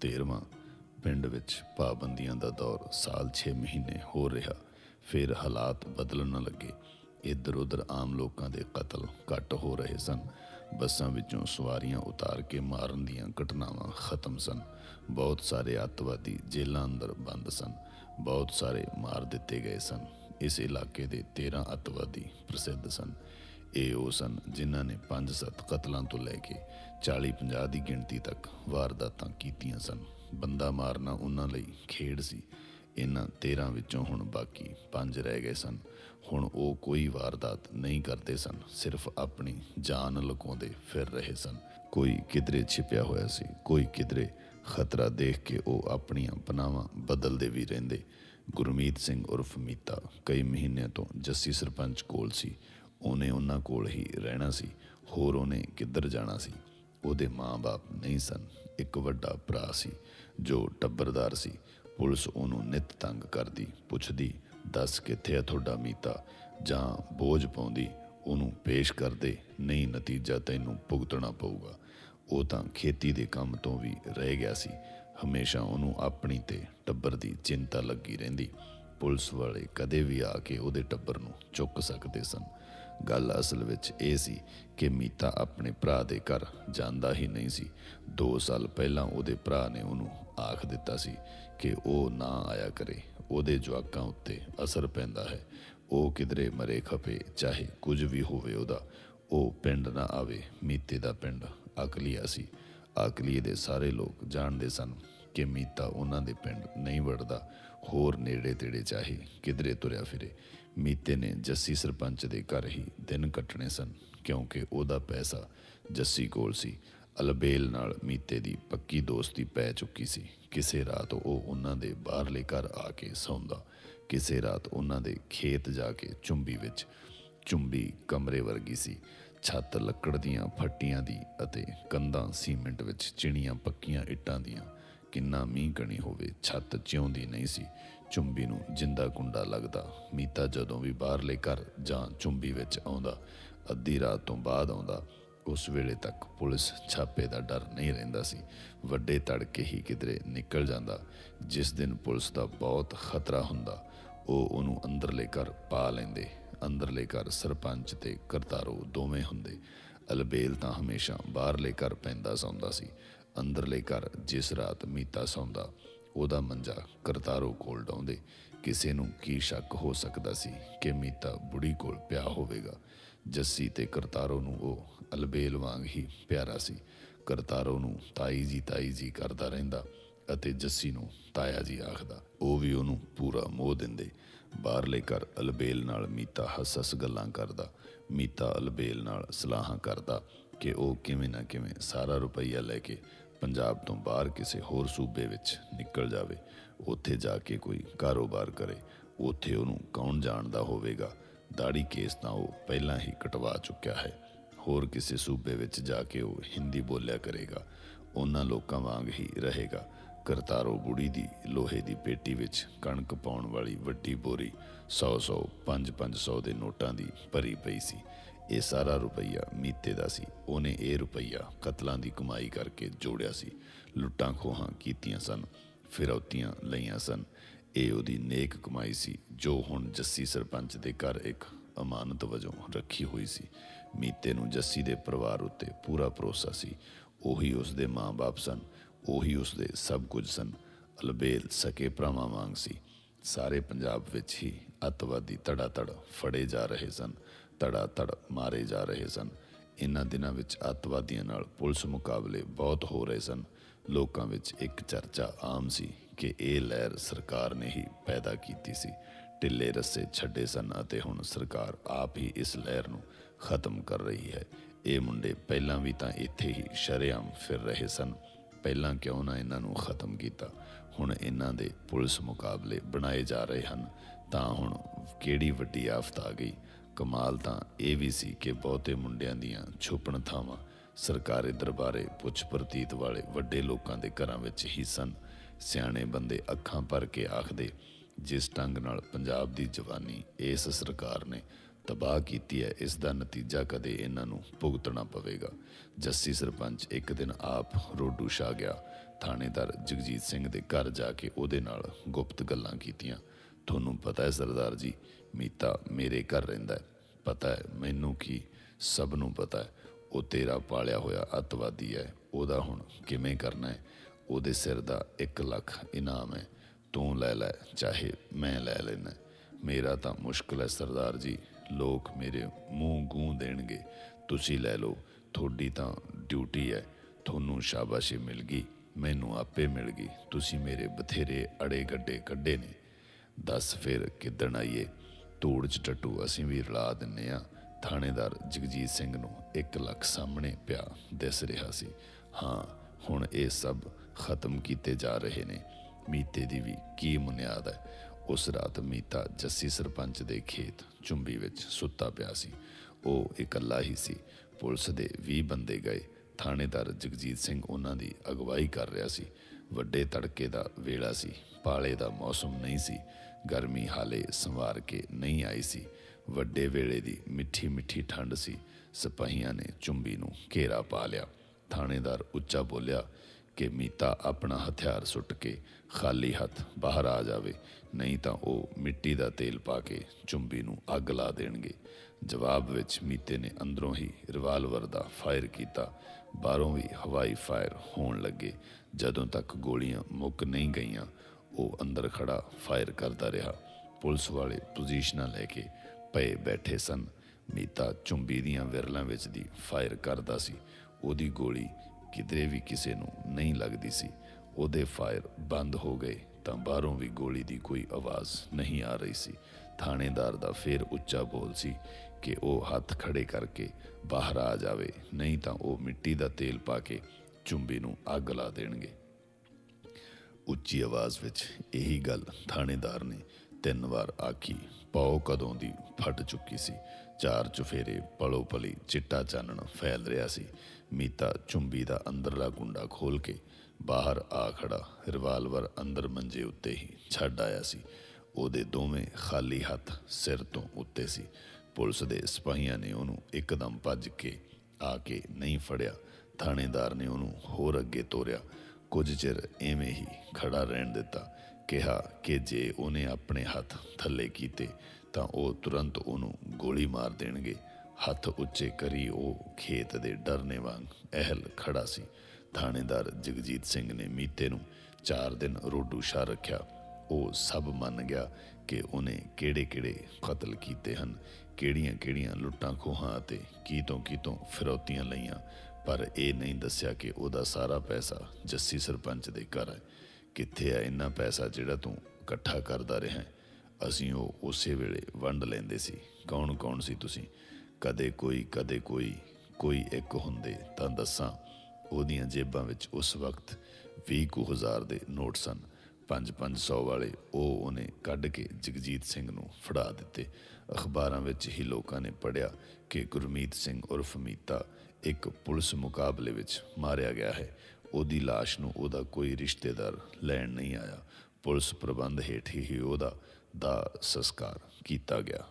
13ਵਾਂ ਪਿੰਡ ਵਿੱਚ ਪਾਬੰਦੀਆਂ ਦਾ ਦੌਰ ਸਾਲ 6 ਮਹੀਨੇ ਹੋ ਰਿਹਾ। ਫਿਰ ਹਾਲਾਤ ਬਦਲਣ ਲੱਗੇ। ਇੱਧਰ ਉੱਧਰ ਆਮ ਲੋਕਾਂ ਦੇ ਕਤਲ ਘੱਟ ਹੋ ਰਹੇ ਸਨ। ਬੱਸਾਂ ਵਿੱਚੋਂ ਸਵਾਰੀਆਂ ਉਤਾਰ ਕੇ ਮਾਰਨ ਦੀਆਂ ਘਟਨਾਵਾਂ ਖਤਮ ਸਨ। ਬਹੁਤ ਸਾਰੇ ਅੱਤਵਾਦੀ ਜੇਲ੍ਹਾਂ ਅੰਦਰ ਬੰਦ ਸਨ। ਬਹੁਤ ਸਾਰੇ ਮਾਰ ਦਿੱਤੇ ਗਏ ਸਨ। ਇਸ ਇਲਾਕੇ ਦੇ 13 ਅੱਤਵਾਦੀ ਪ੍ਰਸਿੱਧ ਸਨ। ਇਹ ਉਹ ਸਨ ਜਿਨ੍ਹਾਂ ਨੇ 5-7 ਕਤਲਾਂ ਤੋਂ ਲੈ ਕੇ 40-50 ਦੀ ਗਿਣਤੀ ਤੱਕ ਵਾਰਦਾਤਾਂ ਕੀਤੀਆਂ ਸਨ। ਬੰਦਾ ਮਾਰਨਾ ਉਹਨਾਂ ਲਈ ਖੇਡ ਸੀ। ਇਹਨਾਂ 13 ਵਿੱਚੋਂ ਹੁਣ ਬਾਕੀ 5 ਰਹਿ ਗਏ ਸਨ। ਹੁਣ ਉਹ ਕੋਈ ਵਾਰਦਾਤ ਨਹੀਂ ਕਰਦੇ ਸਨ, ਸਿਰਫ ਆਪਣੀ ਜਾਨ ਲੁਕਾਉਂਦੇ ਫਿਰ ਰਹੇ ਸਨ। ਕੋਈ ਕਿਧਰੇ ਛਿਪਿਆ ਹੋਇਆ ਸੀ, ਕੋਈ ਕਿਧਰੇ ਖਤਰਾ ਦੇਖ ਕੇ ਉਹ ਆਪਣੀਆਂ ਪਨਾਵਾਂ ਬਦਲਦੇ ਵੀ ਰਹਿੰਦੇ। ਗੁਰਮੀਤ ਸਿੰਘ ਉਰਫ ਮੀਤਾ ਕਈ ਮਹੀਨਿਆਂ ਤੋਂ ਜੱਸੀ ਸਰਪੰਚ ਕੋਲ ਸੀ। ਉਹਨੇ ਉਹਨਾਂ ਕੋਲ ਹੀ ਰਹਿਣਾ ਸੀ, ਹੋਰ ਉਹਨੇ ਕਿੱਧਰ ਜਾਣਾ ਸੀ? ਉਹਦੇ ਮਾਂ-ਬਾਪ ਨਹੀਂ ਸਨ, ਇੱਕ ਵੱਡਾ ਭਰਾ ਸੀ ਜੋ ਟੱਬਰਦਾਰ ਸੀ। ਪੁਲਿਸ ਉਹਨੂੰ ਨਿਤ ਤੰਗ ਕਰਦੀ, ਪੁੱਛਦੀ, ਦੱਸ ਕਿੱਥੇ ਆ ਤੁਹਾਡਾ ਮੀਤਾ? ਜਾਂ ਬੋਝ ਪਾਉਂਦੀ? ਉਹਨੂੰ ਪੇਸ਼ ਕਰਦੇ ਨਹੀਂ ਨਤੀਜਾ ਤੈਨੂੰ ਭੁਗਤਣਾ ਪਊਗਾ। ਉਹ ਤਾਂ ਖੇਤੀ ਦੇ ਕੰਮ ਤੋਂ ਵੀ ਰਹਿ ਗਿਆ ਸੀ। ਹਮੇਸ਼ਾ ਉਹਨੂੰ ਆਪਣੀ ਤੇ ਟੱਬਰ ਦੀ ਚਿੰਤਾ ਲੱਗੀ ਰਹਿੰਦੀ। ਪੁਲਿਸ ਵਾਲੇ ਕਦੇ ਵੀ ਆ ਕੇ ਉਹਦੇ ਟੱਬਰ ਨੂੰ ਚੁੱਕ ਸਕਦੇ ਸਨ। ਗੱਲ ਅਸਲ ਵਿੱਚ ਇਹ ਸੀ ਕਿ ਮੀਤਾ ਆਪਣੇ ਭਰਾ ਦੇ ਘਰ ਜਾਂਦਾ ਹੀ ਨਹੀਂ ਸੀ। 2 ਸਾਲ ਪਹਿਲਾਂ ਉਹਦੇ ਭਰਾ ਨੇ ਉਹਨੂੰ ਆਖ ਦਿੱਤਾ ਸੀ ਕਿ ਉਹ ਨਾ ਆਇਆ ਕਰੇ। ਉਹਦੇ ਜਵਾਕਾਂ ਉੱਤੇ ਅਸਰ ਪੈਂਦਾ ਹੈ। ਉਹ ਕਿਧਰੇ ਮਰੇ ਖਪੇ, ਚਾਹੇ ਕੁਝ ਵੀ ਹੋਵੇ ਉਹਦਾ, ਉਹ ਪਿੰਡ ਨਾ ਆਵੇ। ਮੀਤੇ ਦਾ ਪਿੰਡ ਅਕਲੀਆ ਸੀ। ਅਕਲੀਏ ਦੇ ਸਾਰੇ ਲੋਕ ਜਾਣਦੇ ਸਨ ਕਿ ਮੀਤਾ ਉਹਨਾਂ ਦੇ ਪਿੰਡ ਨਹੀਂ ਵੜਦਾ। ਹੋਰ ਨੇੜੇ ਤੇੜੇ ਚਾਹੇ ਕਿਧਰੇ ਤੁਰਿਆ ਫਿਰੇ। ਮੀਤੇ ਨੇ ਜੱਸੀ ਸਰਪੰਚ ਦੇ ਘਰ ਹੀ ਦਿਨ ਕੱਟਣੇ ਸਨ, ਕਿਉਂਕਿ ਉਹਦਾ ਪੈਸਾ ਜੱਸੀ ਕੋਲ ਸੀ। ਅਲਬੇਲ ਨਾਲ ਮੀਤੇ ਦੀ ਪੱਕੀ ਦੋਸਤੀ ਪੈ ਚੁੱਕੀ ਸੀ। ਕਿਸੇ ਰਾਤ ਉਹ ਉਹਨਾਂ ਦੇ ਬਾਹਰਲੇ ਘਰ ਆ ਕੇ ਸੌਂਦਾ। ਕਿਸੇ ਰਾਤ ਉਹਨਾਂ ਦੇ ਖੇਤ ਜਾ ਕੇ ਚੁੰਬੀ ਵਿੱਚ, ਚੁੰਬੀ ਕਮਰੇ ਵਰਗੀ ਸੀ। ਛੱਤ ਲੱਕੜ ਦੀਆਂ ਫੱਟੀਆਂ ਦੀ ਅਤੇ ਕੰਧਾਂ ਸੀਮੈਂਟ ਵਿੱਚ ਚਿਣੀਆਂ ਪੱਕੀਆਂ ਇੱਟਾਂ ਦੀਆਂ। ਕਿੰਨਾ ਮੀਂਹ ਕਣੀ ਹੋਵੇ, ਛੱਤ ਚਿਉਂਦੀ ਨਹੀਂ ਸੀ। ਚੁੰਬੀ ਨੂੰ ਜਿੰਦਾ ਕੁੰਡਾ ਲੱਗਦਾ। ਮੀਤਾ ਜਦੋਂ ਵੀ ਬਾਹਰਲੇ ਘਰ ਜਾਂ ਚੁੰਬੀ ਵਿੱਚ ਆਉਂਦਾ, ਅੱਧੀ ਰਾਤ ਤੋਂ ਬਾਅਦ ਆਉਂਦਾ, ਉਸ ਵੇਲੇ ਤੱਕ ਪੁਲਿਸ ਛਾਪੇ ਦਾ ਡਰ ਨਹੀਂ ਰਹਿੰਦਾ ਸੀ। ਵੱਡੇ ਤੜਕੇ ਹੀ ਕਿਧਰੇ ਨਿਕਲ ਜਾਂਦਾ, ਜਿਸ ਦਿਨ ਪੁਲਿਸ ਦਾ ਬਹੁਤ ਖਤਰਾ ਹੁੰਦਾ, ਉਹ ਉਹਨੂੰ ਅੰਦਰਲੇ ਘਰ ਪਾ ਲੈਂਦੇ। ਅੰਦਰਲੇ ਘਰ ਸਰਪੰਚ ਤੇ ਕਰਤਾਰੋ ਦੋਵੇਂ ਹੁੰਦੇ। ਅਲਬੇਲ ਤਾਂ ਹਮੇਸ਼ਾ ਬਾਹਰਲੇ ਘਰ ਪੈਂਦਾ ਸੌਂਦਾ ਸੀ। ਅੰਦਰਲੇ ਘਰ ਜਿਸ ਰਾਤ ਮੀਤਾ ਸੌਂਦਾ ਉਹਦਾ ਮੰਜਾ ਕਰਤਾਰੋ ਕੋਲ ਡਾਉਂਦੇ ਕਿਸੇ ਨੂੰ ਕੀ ਸ਼ੱਕ ਹੋ ਸਕਦਾ ਸੀ ਕਿ ਮੀਤਾ ਬੁੜੀ ਕੋਲ ਪਿਆ ਹੋਵੇਗਾ। ਜੱਸੀ ਤੇ ਕਰਤਾਰੋ ਨੂੰ ਉਹ ਅਲਬੇਲ ਵਾਂਗ ਹੀ ਪਿਆਰਾ ਸੀ। ਕਰਤਾਰੋ ਨੂੰ ਤਾਈ ਜੀ ਤਾਈ ਜੀ ਕਰਦਾ ਰਹਿੰਦਾ ਅਤੇ ਜੱਸੀ ਨੂੰ ਤਾਇਆ ਜੀ ਆਖਦਾ, ਉਹ ਵੀ ਉਹਨੂੰ ਪੂਰਾ ਮੋਹ ਦਿੰਦੇ। ਬਾਹਰਲੇ ਘਰ ਅਲਬੇਲ ਨਾਲ ਮੀਤਾ ਹੱਸ-ਹੱਸ ਗੱਲਾਂ ਕਰਦਾ। ਮੀਤਾ ਅਲਬੇਲ ਨਾਲ ਸਲਾਹਾਂ ਕਰਦਾ ਕਿ ਉਹ ਕਿਵੇਂ ਨਾ ਕਿਵੇਂ ਸਾਰਾ ਰੁਪਈਆ ਲੈ ਕੇ ਪੰਜਾਬ ਤੋਂ ਬਾਹਰ ਕਿਸੇ ਹੋਰ ਸੂਬੇ ਵਿੱਚ ਨਿਕਲ ਜਾਵੇ, ਉੱਥੇ ਜਾ ਕੇ ਕੋਈ ਕਾਰੋਬਾਰ ਕਰੇ, ਉੱਥੇ ਉਹਨੂੰ ਕੌਣ ਜਾਣਦਾ ਹੋਵੇਗਾ? ਦਾੜੀ ਕੇਸ ਤਾਂ ਉਹ ਪਹਿਲਾਂ ਹੀ ਕਟਵਾ ਚੁੱਕਿਆ ਹੈ। ਹੋਰ ਕਿਸੇ ਸੂਬੇ ਵਿੱਚ ਜਾ ਕੇ ਉਹ ਹਿੰਦੀ ਬੋਲਿਆ ਕਰੇਗਾ। ਉਹਨਾਂ ਲੋਕਾਂ ਵਾਂਗ ਹੀ ਰਹੇਗਾ। ਕਰਤਾਰੋ ਬੁੜੀ ਦੀ ਲੋਹੇ ਦੀ ਪੇਟੀ ਵਿੱਚ ਕਣਕ ਪਾਉਣ ਵਾਲੀ ਵੱਡੀ ਬੋਰੀ 100-100 5-500 ਦੇ ਨੋਟਾਂ ਦੀ ਭਰੀ ਪਈ ਸੀ। ਇਹ ਸਾਰਾ ਰੁਪਈਆ ਮੀਤੇ ਦਾ ਸੀ। ਉਹਨੇ ਇਹ ਰੁਪਈਆ ਕਤਲਾਂ ਦੀ ਕਮਾਈ ਕਰਕੇ ਜੋੜਿਆ ਸੀ। ਲੁੱਟਾਂ ਖੋਹਾਂ ਕੀਤੀਆਂ ਸਨ, ਫਿਰੌਤੀਆਂ ਲਈਆਂ ਸਨ। ਇਹ ਉਹਦੀ ਨੇਕ ਕਮਾਈ ਸੀ, ਜੋ ਹੁਣ ਜੱਸੀ ਸਰਪੰਚ ਦੇ ਘਰ ਇੱਕ ਅਮਾਨਤ ਵਜੋਂ ਰੱਖੀ ਹੋਈ ਸੀ। ਮੀਤੇ ਨੂੰ ਜੱਸੀ ਦੇ ਪਰਿਵਾਰ ਉੱਤੇ ਪੂਰਾ ਭਰੋਸਾ ਸੀ। ਉਹੀ ਉਸ ਦੇ ਮਾਂ-ਬਾਪ ਸਨ, ਉਹੀ ਉਸ ਦੇ ਸਭ ਕੁਝ ਸਨ। ਅਲਬੇਲ ਸਕੇ ਭਰਾਵਾਂ ਵਾਂਗ ਸੀ। ਸਾਰੇ ਪੰਜਾਬ ਵਿੱਚ ਹੀ ਅੱਤਵਾਦੀ ਧੜਾ ਧੜ ਫੜੇ ਜਾ ਰਹੇ ਸਨ। ਧੜਾ ਧੜ ਮਾਰੇ ਜਾ ਰਹੇ ਸਨ। ਇਨ੍ਹਾਂ ਦਿਨਾਂ ਵਿੱਚ ਅੱਤਵਾਦੀਆਂ ਨਾਲ ਪੁਲਿਸ ਮੁਕਾਬਲੇ ਬਹੁਤ ਹੋ ਰਹੇ ਸਨ। ਲੋਕਾਂ ਵਿੱਚ ਇੱਕ ਚਰਚਾ ਆਮ ਸੀ ਕਿ ਇਹ ਲਹਿਰ ਸਰਕਾਰ ਨੇ ਹੀ ਪੈਦਾ ਕੀਤੀ ਸੀ। ਢਿੱਲੇ ਰੱਸੇ ਛੱਡੇ ਸਨ ਅਤੇ ਹੁਣ ਸਰਕਾਰ ਆਪ ਹੀ ਇਸ ਲਹਿਰ ਨੂੰ ਖਤਮ ਕਰ ਰਹੀ ਹੈ। ਇਹ ਮੁੰਡੇ ਪਹਿਲਾਂ ਵੀ ਤਾਂ ਇੱਥੇ ਹੀ ਸ਼ਰੇਆਮ ਫਿਰ ਰਹੇ ਸਨ। ਪਹਿਲਾਂ ਕਿਉਂ ਨਾ ਇਹਨਾਂ ਨੂੰ ਖਤਮ ਕੀਤਾ। ਹੁਣ ਇਹਨਾਂ ਦੇ ਪੁਲਿਸ ਮੁਕਾਬਲੇ ਬਣਾਏ ਜਾ ਰਹੇ ਹਨ। ਤਾਂ ਹੁਣ ਕਿਹੜੀ ਵੱਡੀ ਆਫਤ ਆ ਗਈ? ਕਮਾਲ ਤਾਂ ਇਹ ਵੀ ਸੀ ਕਿ ਬਹੁਤੇ ਮੁੰਡਿਆਂ ਦੀਆਂ ਛੁਪਣ ਥਾਵਾਂ ਸਰਕਾਰੀ ਦਰਬਾਰੇ ਪੁੱਛ ਪ੍ਰਤੀਤ ਵਾਲੇ ਵੱਡੇ ਲੋਕਾਂ ਦੇ ਘਰਾਂ ਵਿੱਚ ਹੀ ਸਨ। ਸਿਆਣੇ ਬੰਦੇ ਅੱਖਾਂ ਭਰ ਕੇ ਆਖਦੇ, ਜਿਸ ਢੰਗ ਨਾਲ ਪੰਜਾਬ ਦੀ ਜਵਾਨੀ ਇਸ ਸਰਕਾਰ ਨੇ ਤਬਾਹ ਕੀਤੀ ਹੈ, ਇਸ ਦਾ ਨਤੀਜਾ ਕਦੇ ਇਹਨਾਂ ਨੂੰ ਭੁਗਤਣਾ ਪਵੇਗਾ। ਜੱਸੀ ਸਰਪੰਚ ਇੱਕ ਦਿਨ ਆਪ ਰੋਡੂ ਛਾ ਗਿਆ। ਥਾਣੇਦਾਰ ਜਗਜੀਤ ਸਿੰਘ ਦੇ ਘਰ ਜਾ ਕੇ ਉਹਦੇ ਨਾਲ ਗੁਪਤ ਗੱਲਾਂ ਕੀਤੀਆਂ। ਤੁਹਾਨੂੰ ਪਤਾ ਹੈ ਸਰਦਾਰ ਜੀ ਮੀਤਾ ਮੇਰੇ ਘਰ ਰਹਿੰਦਾ ਪਤਾ ਹੈ, ਮੈਨੂੰ ਕੀ ਸਭ ਨੂੰ ਪਤਾ ਹੈ। ਉਹ ਤੇਰਾ ਪਾਲਿਆ ਹੋਇਆ ਅੱਤਵਾਦੀ ਹੈ। ਉਹਦਾ ਹੁਣ ਕਿਵੇਂ ਕਰਨਾ ਹੈ? ਉਹਦੇ ਸਿਰ ਦਾ 1 ਲੱਖ ਇਨਾਮ ਹੈ। ਤੂੰ ਲੈ ਲੈ, ਚਾਹੇ ਮੈਂ ਲੈ ਲੈਣਾ ਮੇਰਾ ਤਾਂ ਮੁਸ਼ਕਲ ਹੈ ਸਰਦਾਰ ਜੀ। ਲੋਕ ਮੇਰੇ ਮੂੰਹ ਗੂੰ ਦੇਣਗੇ। ਤੁਸੀਂ ਲੈ ਲਓ। ਤੁਹਾਡੀ ਤਾਂ ਡਿਊਟੀ ਹੈ। ਤੁਹਾਨੂੰ ਸ਼ਾਬਾਸ਼ੀ ਮਿਲ ਗਈ। ਮੈਨੂੰ ਆਪੇ ਮਿਲ ਗਈ। ਤੁਸੀਂ ਮੇਰੇ ਬਥੇਰੇ ਅੜੇ ਗੱਡੇ ਕੱਢੇ ਨੇ। ਦੱਸ ਫਿਰ ਕਿੱਦਣ ਆਈਏ? ਧੂੜ ਚ ਟੱਟੂ ਅਸੀਂ ਵੀ ਰਲਾ ਦਿੰਨੇ ਆ। ਥਾਣੇਦਾਰ ਜਗਜੀਤ ਸਿੰਘ ਨੂੰ 1 ਲੱਖ ਸਾਹਮਣੇ ਪਿਆ ਦਿਸ ਰਿਹਾ ਸੀ। ਹਾਂ, ਹੁਣ ਇਹ ਸਭ ਖਤਮ ਕੀਤੇ ਜਾ ਰਹੇ ਨੇ। ਮੀਤੇ ਦੀ ਵੀ ਕੀ ਮੁਨਿਆਦ ਹੈ। ਉਸ ਰਾਤ ਮੀਤਾ ਜੱਸੀ ਸਰਪੰਚ ਦੇ ਖੇਤ ਚੁੰਬੀ ਵਿੱਚ ਸੁੱਤਾ ਪਿਆ ਸੀ। ਉਹ ਇਕੱਲਾ ਹੀ ਸੀ। ਪੁਲਿਸ ਦੇ 20 ਬੰਦੇ ਗਏ। ਥਾਣੇਦਾਰ ਜਗਜੀਤ ਸਿੰਘ ਉਹਨਾਂ ਦੀ ਅਗਵਾਈ ਕਰ ਰਿਹਾ ਸੀ। ਵੱਡੇ ਤੜਕੇ ਦਾ ਵੇਲਾ ਸੀ। ਪਾਲੇ ਦਾ ਮੌਸਮ ਨਹੀਂ ਸੀ। ਗਰਮੀ ਹਾਲੇ ਸੰਵਾਰ ਕੇ ਨਹੀਂ ਆਈ ਸੀ। ਵੱਡੇ ਵੇਲੇ ਦੀ ਮਿੱਠੀ ਮਿੱਠੀ ਠੰਡ ਸੀ। ਸਿਪਾਹੀਆਂ ਨੇ ਚੁੰਬੀ ਨੂੰ ਘੇਰਾ ਪਾ ਲਿਆ। ਥਾਣੇਦਾਰ ਉੱਚਾ ਬੋਲਿਆ ਕਿ ਮੀਤਾ ਆਪਣਾ ਹਥਿਆਰ ਸੁੱਟ ਕੇ ਖਾਲੀ ਹੱਥ ਬਾਹਰ ਆ ਜਾਵੇ, ਨਹੀਂ ਤਾਂ ਉਹ ਮਿੱਟੀ ਦਾ ਤੇਲ ਪਾ ਕੇ ਚੁੰਬੀ ਨੂੰ ਅੱਗ ਲਾ ਦੇਣਗੇ। ਜਵਾਬ ਵਿੱਚ ਮੀਤੇ ਨੇ ਅੰਦਰੋਂ ਹੀ ਰਿਵਾਲਵਰ ਦਾ ਫਾਇਰ ਕੀਤਾ। ਬਾਹਰੋਂ ਵੀ ਹਵਾਈ ਫਾਇਰ ਹੋਣ ਲੱਗੇ। ਜਦੋਂ ਤੱਕ ਗੋਲੀਆਂ ਮੁੱਕ ਨਹੀਂ ਗਈਆਂ ਉਹ ਅੰਦਰ ਖੜਾ ਫਾਇਰ ਕਰਦਾ ਰਿਹਾ। ਪੁਲਿਸ ਵਾਲੇ ਪੋਜੀਸ਼ਨਾਂ ਲੈ ਕੇ ਪਏ ਬੈਠੇ ਸਨ। ਮੀਤਾ ਚੁੰਬੀ ਦੀਆਂ ਵਿਰਲਾਂ ਵਿੱਚ ਦੀ ਫਾਇਰ ਕਰਦਾ ਸੀ। ਉਹਦੀ ਗੋਲੀ ਕਿਧਰੇ ਵੀ ਕਿਸੇ ਨੂੰ ਨਹੀਂ ਲੱਗਦੀ ਸੀ। ਉਹਦੇ ਫਾਇਰ ਬੰਦ ਹੋ ਗਏ ਤਾਂ ਬਾਹਰੋਂ ਵੀ ਗੋਲੀ ਦੀ ਕੋਈ ਆਵਾਜ਼ ਨਹੀਂ ਆ ਰਹੀ ਸੀ। ਥਾਣੇਦਾਰ ਦਾ ਫੇਰ ਉੱਚਾ ਬੋਲ ਸੀ ਕਿ ਉਹ ਹੱਥ ਖੜੇ ਕਰਕੇ ਬਾਹਰ ਆ ਜਾਵੇ, ਨਹੀਂ ਤਾਂ ਉਹ ਮਿੱਟੀ ਦਾ ਤੇਲ ਪਾ ਕੇ ਚੁੰਬੀ ਨੂੰ ਅੱਗ ਲਾ ਦੇਣਗੇ। ਉੱਚੀ ਆਵਾਜ਼ ਵਿੱਚ ਇਹੀ ਗੱਲ ਥਾਣੇਦਾਰ ਨੇ ਤਿੰਨ ਵਾਰ ਆਖੀ ਪੌ ਕਦੋਂ ਦੀ ਫਟ ਚੁੱਕੀ ਸੀ? ਚਾਰ ਚੁਫੇਰੇ ਪਲੋ ਪਲੀ ਚਿੱਟਾ ਚਾਨਣ ਫੈਲ ਰਿਹਾ ਸੀ। ਮੀਤਾ ਚੁੰਬੀ ਦਾ ਅੰਦਰਲਾ ਗੁੰਡਾ ਖੋਲ ਕੇ ਬਾਹਰ ਆ ਖੜਾ, ਰਿਵਾਲਵਰ ਅੰਦਰ ਮੰਜੇ ਉੱਤੇ ਹੀ ਛੱਡ ਆਇਆ ਸੀ। ਉਹਦੇ ਦੋਵੇਂ ਖਾਲੀ ਹੱਥ ਸਿਰ ਤੋਂ ਉੱਤੇ ਸੀ। ਪੁਲਿਸ ਦੇ ਸਿਪਾਹੀਆਂ ਨੇ ਉਹਨੂੰ ਇੱਕਦਮ ਭੱਜ ਕੇ ਆ ਕੇ ਨਹੀਂ ਫੜਿਆ। ਥਾਣੇਦਾਰ ਨੇ ਉਹਨੂੰ ਹੋਰ ਅੱਗੇ ਤੋਰਿਆ। ਕੁਝ ਚਿਰ ਐਵੇਂ ਹੀ ਖੜਾ ਰਹਿਣ ਦਿੱਤਾ। ਕਿਹਾ ਕਿ ਜੇ ਉਹਨੇ ਆਪਣੇ ਹੱਥ ਥੱਲੇ ਕੀਤੇ, ਤਾਂ ਉਹ ਤੁਰੰਤ ਉਹਨੂੰ ਗੋਲੀ ਮਾਰ ਦੇਣਗੇ। ਹੱਥ ਉੱਚੇ ਕਰੀ ਉਹ ਖੇਤ ਦੇ ਡਰਨੇ ਵਾਂਗ ਅਹਿਲ ਖੜਾ ਸੀ। ਥਾਣੇਦਾਰ ਜਗਜੀਤ ਸਿੰਘ ਨੇ ਮੀਤੇ ਨੂੰ 4 ਦਿਨ ਰੋਡੂ ਸ਼ਾ ਰੱਖਿਆ। ਉਹ ਸਭ ਮੰਨ ਗਿਆ ਕਿ ਉਹਨੇ ਕਿਹੜੇ-ਕਿਹੜੇ ਕਤਲ ਕੀਤੇ ਹਨ, ਕਿਹੜੀਆਂ-ਕਿਹੜੀਆਂ ਲੁੱਟਾਂ ਖੋਹਾਂ ਅਤੇ ਕੀਤੋਂ ਕੀਤੋਂ ਫਿਰੌਤੀਆਂ ਲਈਆਂ। ਪਰ ਇਹ ਨਹੀਂ ਦੱਸਿਆ ਕਿ ਉਹਦਾ ਸਾਰਾ ਪੈਸਾ ਜੱਸੀ ਸਰਪੰਚ ਦੇ ਘਰ ਹੈ। ਕਿੱਥੇ ਆ ਇੰਨਾ ਪੈਸਾ ਜਿਹੜਾ ਤੂੰ ਇਕੱਠਾ ਕਰਦਾ ਰਿਹਾ ਅਸੀਂ ਉਹ ਉਸੇ ਵੇਲੇ ਵੰਡ ਲੈਂਦੇ ਸੀ। ਕੌਣ ਕੌਣ ਸੀ ਤੁਸੀਂ? ਕਦੇ ਕੋਈ ਕਦੇ ਕੋਈ ਕੋਈ ਇੱਕ ਹੁੰਦੇ ਤਾਂ ਦੱਸਾਂ, ਉਹਦੀਆਂ ਜੇਬਾਂ ਵਿੱਚ ਉਸ ਵਕਤ 20 ਕੁ ਹਜ਼ਾਰ ਦੇ ਨੋਟ ਸਨ। 5-500 ਵਾਲੇ ਉਹ ਉਹਨੇ ਕੱਢ ਕੇ ਜਗਜੀਤ ਸਿੰਘ ਨੂੰ ਫੜਾ ਦਿੱਤੇ। ਅਖਬਾਰਾਂ ਵਿੱਚ ਹੀ ਲੋਕਾਂ ਨੇ ਪੜਿਆ ਕਿ ਗੁਰਮੀਤ ਸਿੰਘ ਉਰਫ ਮੀਤਾ ਇੱਕ ਪੁਲਿਸ ਮੁਕਾਬਲੇ ਵਿੱਚ ਮਾਰਿਆ ਗਿਆ ਹੈ। ਉਹਦੀ ਲਾਸ਼ ਨੂੰ ਉਹਦਾ ਕੋਈ ਰਿਸ਼ਤੇਦਾਰ ਲੈਣ ਨਹੀਂ ਆਇਆ। ਪੁਲਿਸ ਪ੍ਰਬੰਧ ਹੇਠ ਹੀ ਉਹਦਾ ਦਾ ਸੰਸਕਾਰ ਕੀਤਾ ਗਿਆ।